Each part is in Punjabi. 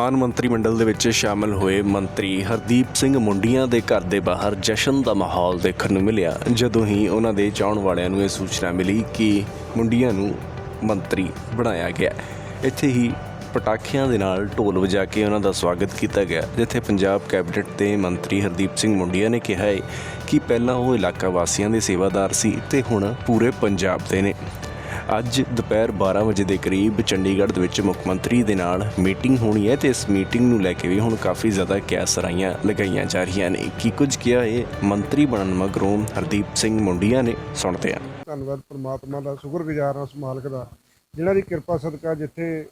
ਮਾਨ ਮੰਤਰੀ ਮੰਡਲ ਦੇ ਵਿੱਚ ਸ਼ਾਮਲ ਹੋਏ ਮੰਤਰੀ ਹਰਦੀਪ ਸਿੰਘ ਮੁੰਡੀਆਂ ਦੇ ਘਰ ਦੇ ਬਾਹਰ ਜਸ਼ਨ ਦਾ ਮਾਹੌਲ ਦੇਖਣ ਨੂੰ ਮਿਲਿਆ। ਜਦੋਂ ਹੀ ਉਹਨਾਂ ਦੇ ਚਾਹਣ ਵਾਲਿਆਂ ਨੂੰ ਇਹ ਸੂਚਨਾ ਮਿਲੀ ਕਿ ਮੁੰਡੀਆਂ ਨੂੰ ਮੰਤਰੀ ਬਣਾਇਆ ਗਿਆ। ਇੱਥੇ ਹੀ ਪਟਾਖਿਆਂ ਦੇ ਨਾਲ ਢੋਲ ਵਜਾ ਕੇ ਉਹਨਾਂ ਦਾ ਸਵਾਗਤ ਕੀਤਾ ਗਿਆ, ਜਿੱਥੇ ਪੰਜਾਬ ਕੈਬਨਿਟ ਦੇ ਮੰਤਰੀ ਹਰਦੀਪ ਸਿੰਘ ਮੁੰਡੀਆਂ ਨੇ ਕਿਹਾ ਹੈ ਕਿ ਪਹਿਲਾਂ ਉਹ ਇਲਾਕਾ ਵਾਸੀਆਂ ਦੇ ਸੇਵਾਦਾਰ ਸੀ ਤੇ ਹੁਣ ਪੂਰੇ ਪੰਜਾਬ ਦੇ ਨੇ। ਅੱਜ ਦੁਪਹਿਰ 12 ਵਜੇ ਦੇ ਕਰੀਬ ਚੰਡੀਗੜ੍ਹ ਦੇ ਵਿੱਚ ਮੁੱਖ ਮੰਤਰੀ ਦੇ ਨਾਲ ਮੀਟਿੰਗ ਹੋਣੀ ਹੈ ਤੇ ਇਸ ਮੀਟਿੰਗ ਨੂੰ ਲੈ ਕੇ ਵੀ ਹੁਣ ਕਾਫੀ ਜ਼ਿਆਦਾ ਕਿਆਸਰਾਈਆਂ ਲਗਾਈਆਂ ਜਾ ਰਹੀਆਂ ਨੇ। ਕੀ ਕੁਝ ਕਿਹਾ ਹੈ ਮੰਤਰੀ ਬਣਨ ਮਗਰੋਂ ਹਰਦੀਪ ਸਿੰਘ ਮੁੰਡੀਆਂ ਨੇ ਸੁਣਦੇ ਹਾਂ। ਧੰਨਵਾਦ ਪ੍ਰਮਾਤਮਾ ਦਾ, ਸ਼ੁਕਰਗੁਜ਼ਾਰ ਹਾਂ ਉਸ ਮਾਲਕ ਦਾ। ਜਿਨ੍ਹਾਂ ਦੀ ਕਿਰਪਾ ਸਦਕਾ ਜਿੱਥੇ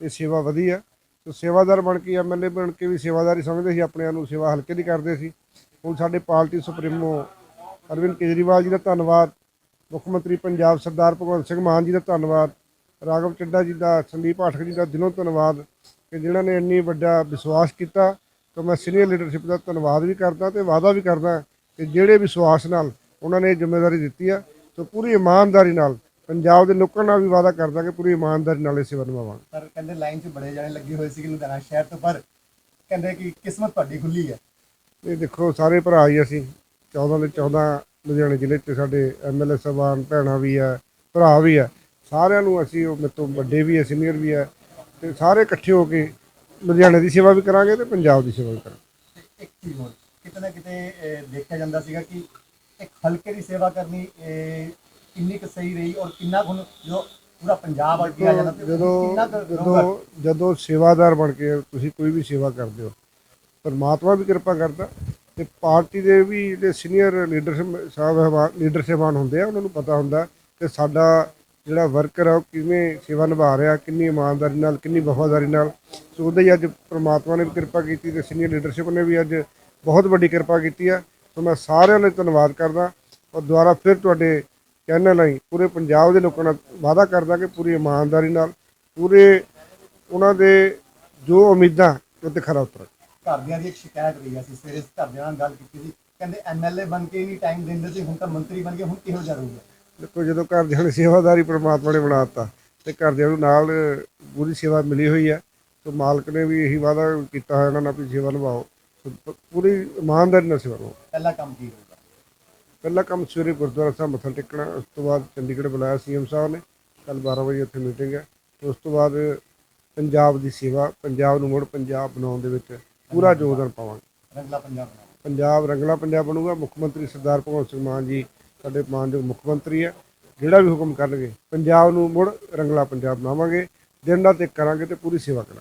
ਇਹ ਸੇਵਾ ਵਧੀ ਆ, ਤੇ ਸੇਵਾਦਾਰ ਬਣ ਕੇ ਐਮਐਲਏ ਬਣ ਕੇ ਵੀ ਸੇਵਾਦਾਰੀ ਸਮਝਦੇ ਸੀ, ਆਪਣੇ ਆਪ ਨੂੰ ਸੇਵਾ ਹਲਕੇ ਦੀ ਕਰਦੇ ਸੀ। ਹੁਣ ਸਾਡੇ ਪਾਰਟੀ ਸੁਪਰੀਮੋ ਅਰਵਿੰਦ ਕੇਜਰੀਵਾਲ ਜੀ ਦਾ ਧੰਨਵਾਦ। ਮੁੱਖ ਮੰਤਰੀ ਪੰਜਾਬ ਸਰਦਾਰ ਭਗਵੰਤ ਸਿੰਘ ਮਾਨ ਜੀ ਦਾ ਧੰਨਵਾਦ ਰਾਘਵ ਚੱਡਾ ਜੀ ਦਾ ਸੰਦੀਪ ਪਾਠਕ ਜੀ ਦਾ ਦਿਲੋਂ ਧੰਨਵਾਦ ਕਿ ਜਿਨ੍ਹਾਂ ਨੇ ਇੰਨੀ ਵੱਡਾ ਵਿਸ਼ਵਾਸ ਕੀਤਾ। ਤਾਂ ਮੈਂ ਸੀਨੀਅਰ ਲੀਡਰਸ਼ਿਪ ਦਾ ਧੰਨਵਾਦ ਵੀ ਕਰਦਾ ਤੇ ਵਾਅਦਾ ਵੀ ਕਰਦਾ ਕਿ ਜਿਹੜੇ ਵਿਸ਼ਵਾਸ ਨਾਲ ਉਹਨਾਂ ਨੇ ਜ਼ਿੰਮੇਵਾਰੀ ਦਿੱਤੀ ਆ ਤਾਂ ਪੂਰੀ ਇਮਾਨਦਾਰੀ ਨਾਲ ਪੰਜਾਬ ਦੇ ਲੋਕਾਂ ਨਾਲ ਵੀ ਵਾਅਦਾ ਕਰਦਾ ਕਿ ਪੂਰੀ ਇਮਾਨਦਾਰੀ ਨਾਲ ਇਹ ਸੇਵਾ ਨਿਭਾਵਾਂਗੇ। ਪਰ ਕਹਿੰਦੇ ਲਾਈਨ 'ਚ ਬੜੇ ਜਾਣੇ ਲੱਗੇ ਹੋਏ ਸੀ ਕਿ ਲੁਧਿਆਣਾ ਸ਼ਹਿਰ ਤੋਂ ਪਰ ਕਹਿੰਦੇ ਕਿ ਕਿਸਮਤ ਤੁਹਾਡੀ ਖੁੱਲੀ ਹੈ ਇਹ ਦੇਖੋ ਸਾਰੇ ਭਰਾ ਹੀ ਅਸੀਂ 14 ਦੇ 14 ਲੁਧਿਆਣੇ ਜ਼ਿਲ੍ਹੇ 'ਚ ਸਾਡੇ ਐਮਐਲਏ ਸਾਹਿਬਾਨ ਭੈਣਾਂ ਵੀ ਆ ਭਰਾ ਵੀ ਆ ਸਾਰਿਆਂ ਨੂੰ ਅਸੀਂ ਉਹ ਮੇਰੇ ਤੋਂ ਵੱਡੇ ਵੀ ਆ ਸੀਨੀਅਰ ਵੀ ਆ ਤੇ ਸਾਰੇ ਇਕੱਠੇ ਹੋ ਕੇ ਲੁਧਿਆਣੇ ਦੀ ਸੇਵਾ ਵੀ ਕਰਾਂਗੇ ਤੇ ਪੰਜਾਬ ਦੀ ਸੇਵਾ ਵੀ ਕਰਾਂਗੇ ਇੱਕ ਚੀਜ਼ ਹੋਰ ਕਿਤੇ ਨਾ ਕਿਤੇ ਦੇਖਿਆ ਜਾਂਦਾ ਸੀਗਾ ਕਿ ਇੱਕ ਹਲਕੇ ਦੀ ਸੇਵਾ ਕਰਨੀ ਕਿੰਨੀ ਕੁ ਸਹੀ ਰਹੀ ਔਰ ਕਿੰਨਾ ਕੁ ਜੋ ਪੂਰਾ ਪੰਜਾਬ ਅੱਗੇ ਆ ਜਾਂਦਾ ਜਦੋਂ? ਜਦੋਂ ਜਦੋਂ ਸੇਵਾਦਾਰ ਬਣ ਕੇ ਤੁਸੀਂ ਕੋਈ ਵੀ ਸੇਵਾ ਕਰਦੇ ਹੋ ਪਰਮਾਤਮਾ ਵੀ ਕਿਰਪਾ ਕਰਦਾ ਤੇ ਪਾਰਟੀ ਦੇ ਵੀ ਜਿਹੜੇ ਸੀਨੀਅਰ ਲੀਡਰਸ਼ਿਪ ਸਾਹਿਬ ਲੀਡਰ ਸਾਹਿਬਾਨ ਹੁੰਦੇ ਆ, ਉਹਨਾਂ ਨੂੰ ਪਤਾ ਹੁੰਦਾ ਕਿ ਸਾਡਾ ਜਿਹੜਾ ਵਰਕਰ ਆ ਉਹ ਕਿਵੇਂ ਸੇਵਾ ਨਿਭਾ ਰਿਹਾ, ਕਿੰਨੀ ਇਮਾਨਦਾਰੀ ਨਾਲ, ਕਿੰਨੀ ਵਫਾਦਾਰੀ ਨਾਲ। ਸੋ ਉਹਦੇ ਹੀ ਅੱਜ ਪ੍ਰਮਾਤਮਾ ਨੇ ਵੀ ਕਿਰਪਾ ਕੀਤੀ ਤੇ ਸੀਨੀਅਰ ਲੀਡਰਸ਼ਿਪ ਨੇ ਵੀ ਅੱਜ ਬਹੁਤ ਵੱਡੀ ਕਿਰਪਾ ਕੀਤੀ ਆ। ਸੋ ਮੈਂ ਸਾਰਿਆਂ ਲਈ ਧੰਨਵਾਦ ਕਰਦਾ ਔਰ ਦੁਬਾਰਾ ਫਿਰ ਤੁਹਾਡੇ ਚੈਨਲ ਲਈ ਪੂਰੇ ਪੰਜਾਬ ਦੇ ਲੋਕਾਂ ਨਾਲ ਵਾਅਦਾ ਕਰਦਾ ਕਿ ਪੂਰੀ ਇਮਾਨਦਾਰੀ ਨਾਲ, ਪੂਰੇ ਉਹਨਾਂ ਦੇ ਜੋ ਉਮੀਦਾਂ, ਉਹ ਉੱਤੇ ਖਰਾ ਉਤਰ। ਘਰਦਿਆਂ ਦੀ ਇੱਕ ਸ਼ਿਕਾਇਤ ਰਹੀ ਅਸੀਂ ਸਵੇਰੇ ਘਰਦਿਆਂ ਨਾਲ ਗੱਲ ਕੀਤੀ ਸੀ। ਕਹਿੰਦੇ ਐਮਐਲਏ ਬਣ ਕੇ ਨਹੀਂ ਟਾਈਮ ਦਿੰਦੇ ਸੀ ਹੁਣ ਤਾਂ ਮੰਤਰੀ ਬਣ ਗਏ ਹੁਣ ਕਿਹੋ ਜਿਹਾ ਰਹੂਗਾ? ਦੇਖੋ ਜਦੋਂ ਘਰਦਿਆਂ ਦੀ ਸੇਵਾਦਾਰੀ ਪ੍ਰਮਾਤਮਾ ਨੇ ਬਣਾਤਾ ਤੇ ਘਰਦਿਆਂ ਨੂੰ ਨਾਲ ਪੂਰੀ ਸੇਵਾ ਮਿਲੀ ਹੋਈ ਹੈ ਸੋ ਮਾਲਕ ਨੇ ਵੀ ਇਹੀ ਵਾਅਦਾ ਕੀਤਾ ਹੋਇਆ ਉਹਨਾਂ ਨਾਲ ਵੀ ਸੇਵਾ ਨਿਭਾਓ। ਪੂਰੀ ਇਮਾਨਦਾਰੀ ਨਾਲ ਸੇਵਾ ਨਿਭਾਓ। ਪਹਿਲਾ ਕੰਮ ਕੀ ਹੋਊਗਾ? ਪਹਿਲਾ ਕੰਮ ਸਵੇਰੇ ਗੁਰਦੁਆਰਾ ਸਾਹਿਬ ਮੱਥਾ ਟੇਕਣਾ ਉਸ ਤੋਂ ਬਾਅਦ ਚੰਡੀਗੜ੍ਹ ਬੁਲਾਇਆ ਸੀਐਮ ਸਾਹਿਬ ਨੇ। ਕੱਲ 12 ਵਜੇ ਉੱਥੇ ਮੀਟਿੰਗ ਹੈ ਉਸ ਤੋਂ ਬਾਅਦ ਪੰਜਾਬ ਦੀ ਸੇਵਾ ਪੰਜਾਬ ਨੂੰ ਮੁੜ ਪੰਜਾਬ ਬਣਾਉਣ ਦੇ ਵਿੱਚ ਪੂਰਾ ਯੋਗਦਾਨ ਪਾਵਾਂਗੇ। ਰੰਗਲਾ ਪੰਜਾਬ ਪੰਜਾਬ ਰੰਗਲਾ ਪੰਜਾਬ ਬਣੂਗਾ। ਮੁੱਖ ਮੰਤਰੀ ਸਰਦਾਰ ਭਗਵੰਤ ਸਿੰਘ ਮਾਨ ਜੀ ਸਾਡੇ ਮਾਨਯੋਗ ਮੁੱਖ ਮੰਤਰੀ ਹੈ ਜਿਹੜਾ ਵੀ ਹੁਕਮ ਕਰਨਗੇ ਪੰਜਾਬ ਨੂੰ ਮੁੜ ਰੰਗਲਾ ਪੰਜਾਬ ਬਣਾਵਾਂਗੇ। ਦਿਨ ਰਾਤ ਇੱਕ ਕਰਾਂਗੇ ਤੇ ਪੂਰੀ ਸੇਵਾ ਕਰਾਂਗੇ।